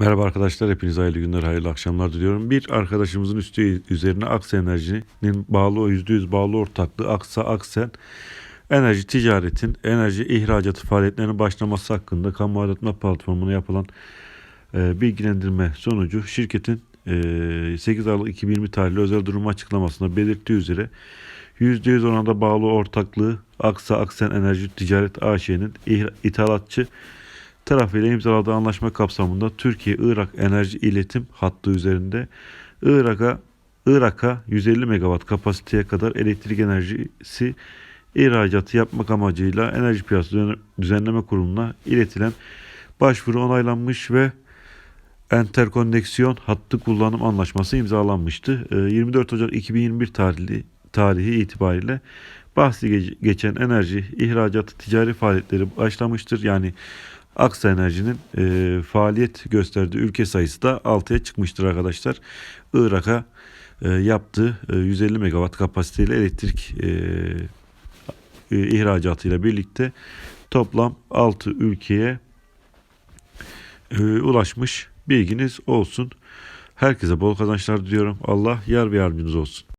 Merhaba arkadaşlar, hepinize hayırlı günler, hayırlı akşamlar diliyorum. Bir arkadaşımızın üstü üzerine Aksa Enerji'nin bağlı, %100 bağlı ortaklığı Aksa Aksen Enerji Ticaret'in enerji ihracatı faaliyetlerine başlaması hakkında kamu aydınlatma platformuna yapılan e, bilgilendirme sonucu şirketin e, 8 Aralık 2020 tarihli özel durum açıklamasında belirttiği üzere %100 oranda bağlı ortaklığı Aksa Aksen Enerji Ticaret AŞ'nin ithalatçı tarafıyla imzaladığı anlaşma kapsamında Türkiye-Irak enerji iletim hattı üzerinde Irak'a Irak'a 150 megawatt kapasiteye kadar elektrik enerjisi ihracatı yapmak amacıyla Enerji Piyasası Düzen- Düzenleme Kurulu'na iletilen başvuru onaylanmış ve enterkonneksiyon hattı kullanım anlaşması imzalanmıştı. Ee, 24 Ocak 2021 tarihli tarihi itibariyle bahsi ge- geçen enerji ihracatı ticari faaliyetleri başlamıştır. Yani Aksa Enerji'nin e, faaliyet gösterdiği ülke sayısı da 6'ya çıkmıştır arkadaşlar. Irak'a e, yaptığı e, 150 megawatt kapasiteli elektrik e, e, ihracatıyla birlikte toplam 6 ülkeye e, ulaşmış bilginiz olsun. Herkese bol kazançlar diliyorum. Allah yar ve yardımcınız olsun.